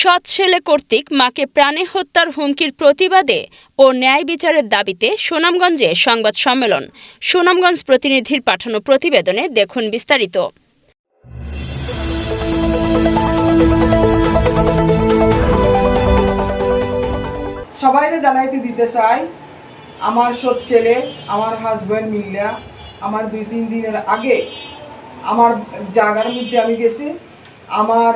সৎ ছেলে কর্তৃক মাকে প্রাণে হত্যার হুমকির প্রতিবাদে ও ন্যায় বিচারের দাবিতে সুনামগঞ্জে সংবাদ সম্মেলন। সুনামগঞ্জ প্রতিনিধির পাঠানো প্রতিবেদনে দেখুন বিস্তারিত। সবাইকে জানাইতে দিতে চাই, আমার সৎ ছেলে, আমার হাজব্যান্ড মিলিয়া আমার দুই তিন দিনের আগে আমার জায়গার মধ্যে আমি গেছি, আমার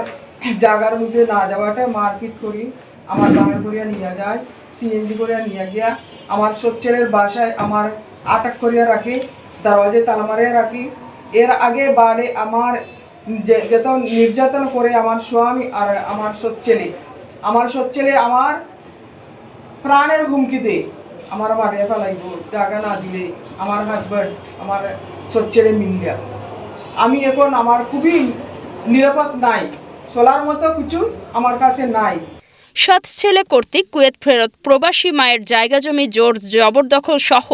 জায়গার মধ্যে না যাওয়াটা মারপিট করি, আমার বাগান করিয়া নিয়ে যায়, সিএনজি করিয়া নিয়ে গিয়া আমার ছেলের বাসায় আমার আটক করিয়া রাখি, দরওয়াজে তালা মারিয়া রাখি। এর আগে বাড়ে আমার যত নির্যাতন করে আমার স্বামী আর আমার সৎ ছেলে আমার সৎ ছেলে আমার প্রাণের হুমকি দে আমার মারিয়া ফেলাইব, টাকা না দিলে আমার হাজব্যান্ড আমার সচ্ছেলে মিলিয়া আমি এখন আমার খুবই নিরাপদ নাই। চলার মতো কিছু আমার কাছে নাই। সৎ ছেলে কর্তৃক কুয়েত ফেরত প্রবাসী মায়ের জায়গা জমি জোর জবরদখল সহ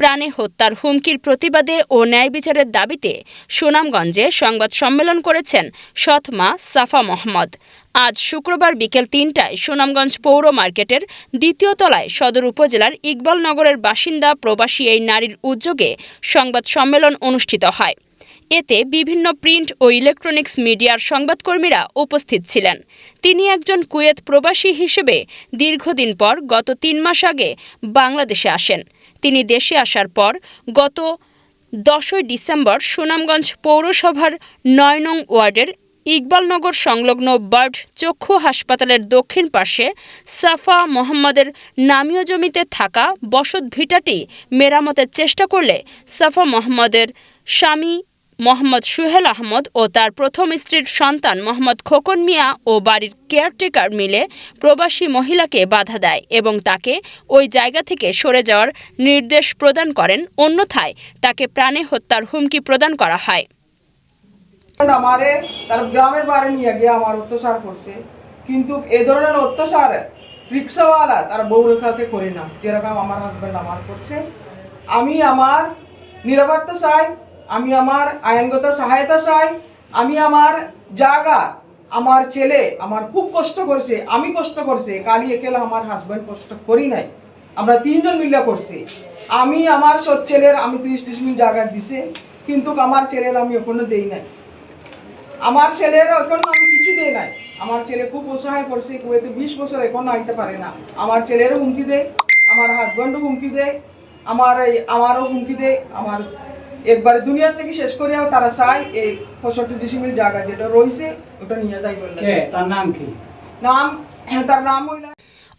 প্রাণে হত্যার হুমকির প্রতিবাদে ও ন্যায় বিচারের দাবিতে সুনামগঞ্জে সংবাদ সম্মেলন করেছেন সৎ মা সাফা মোহাম্মদ। আজ শুক্রবার বিকেল তিনটায় সুনামগঞ্জ পৌর মার্কেটের দ্বিতীয় তলায় সদর উপজেলার ইকবালনগরের বাসিন্দা প্রবাসী এই নারীর উদ্যোগে সংবাদ সম্মেলন অনুষ্ঠিত হয়। এতে বিভিন্ন প্রিন্ট ও ইলেকট্রনিক্স মিডিয়ার সংবাদকর্মীরা উপস্থিত ছিলেন। তিনি একজন কুয়েত প্রবাসী হিসেবে দীর্ঘদিন পর গত তিন মাস আগে বাংলাদেশে আসেন। তিনি দেশে আসার পর গত দশই ডিসেম্বর সুনামগঞ্জ পৌরসভার নয় নং ওয়ার্ডের ইকবালনগর সংলগ্ন বার্ড চক্ষু হাসপাতালের দক্ষিণ পাশে সাফা মোহাম্মদের নামীয় জমিতে থাকা বসত ভিটাটি মেরামতের চেষ্টা করলে সাফা মোহাম্মদের স্বামী মোহাম্মদ সুহেল আহমদ ও তার প্রথম স্ত্রীর সন্তান মোহাম্মদ খোকন মিয়া ও বাড়ির কেয়ারটেকার মিলে প্রবাসী মহিলাকে বাধা দেয় এবং তাকে ওই জায়গা থেকে সরে যাওয়ার নির্দেশ প্রদান করেন। অন্যথায় তাকে প্রাণে হত্যার হুমকি প্রদান করা হয়। গ্রামের বাড়ি নিয়ে গিয়ে আমার অত্যাচার করছে। কিন্তু এ ধরনের অত্যাচার রিক্সাওয়ালা তার করি না। যেরকম আমার হাজব্যান্ড আমার করছে। আমি আমার নিরাপত্তা চাই আমি আমার আইনগত সহায়তা চাই, আমি আমার জায়গা আমার ছেলে আমার খুব কষ্ট করছে, আমি কষ্ট করছে, কালি একেলা আমার হাজব্যান্ড কষ্ট করি নাই। আমরা তিনজন মিলে করছি। আমি আমার সব ছেলের, আমি ত্রিশ ত্রিশ মিনিট জায়গা দিছে, কিন্তু আমার ছেলের আমি এখনও দেই নাই। আমার ছেলের এখন আমি কিছু দেই নাই। আমার ছেলে খুব অসহায় করছে কুয়েতে বিশ বছর এখনও আইতে পারে না। আমার ছেলেরও হুমকি দেয় আমার হাজব্যান্ডও হুমকি দেয় আমার আমারও হুমকি দেয় আমার একবারে দুনিয়ার থেকে শেষ করিয়াও তারা চায় এই পঁয়ষট্টি ডিসিমিল জায়গা যেটা রয়েছে ওটা নিয়ে যায় বললে কে? তার নাম কি? নাম তার নাম হইলা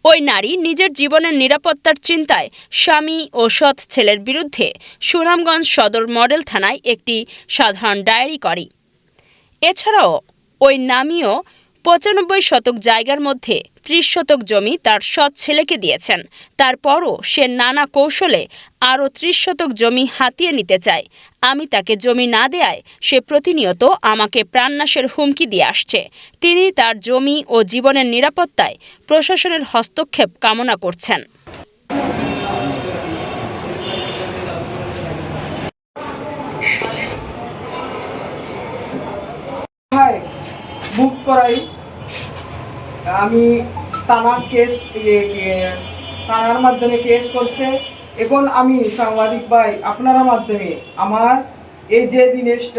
ওই নারী নিজের জীবনের নিরাপত্তার চিন্তায় স্বামী ও সৎ ছেলের বিরুদ্ধে সুনামগঞ্জ সদর মডেল থানায় একটি সাধারণ ডায়েরি করে। এছাড়াও ওই নামীয় পঁচানব্বই শতক জায়গার মধ্যে ত্রিশ শতক জমি তার সৎ ছেলেকে দিয়েছেন। তারপরও সে নানা কৌশলে আরও ত্রিশ শতক জমি হাতিয়ে নিতে চায়। আমি তাকে জমি না দেয়ায় সে প্রতিনিয়ত আমাকে প্রাণনাশের হুমকি দিয়ে আসছে। তিনি তার জমি ও জীবনের নিরাপত্তায় প্রশাসনের হস্তক্ষেপ কামনা করছেন হয় বুক করাই। আমি তানার কেস ইয়ে, মাধ্যমে কেস করছে। এখন আমি সাংবাদিক ভাই আপনারা মাধ্যমে আমার এই যে জিনিসটা